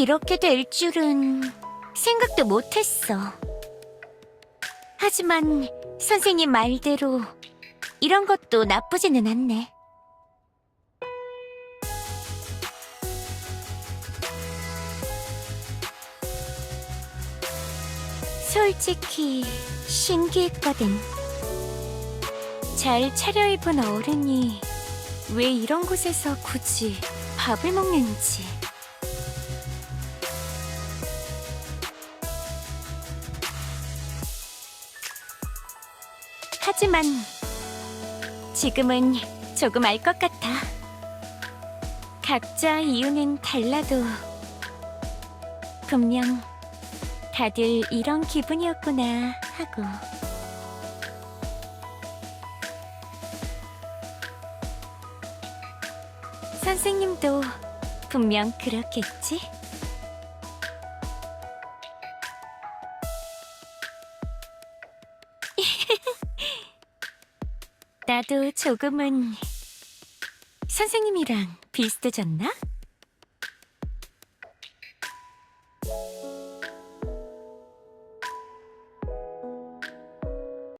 이렇게 될 줄은 생각도 못했어. 하지만 선생님 말대로 이런 것도 나쁘지는 않네. 솔직히 신기했거든. 잘 차려입은 어른이 왜 이런 곳에서 굳이 밥을 먹는지. 하지만 지금은 조금 알 것 같아. 각자 이유는 달라도 분명 다들 이런 기분이었구나 하고. 선생님도 분명 그렇겠지? 나도 조금은 선생님이랑 비슷해졌나?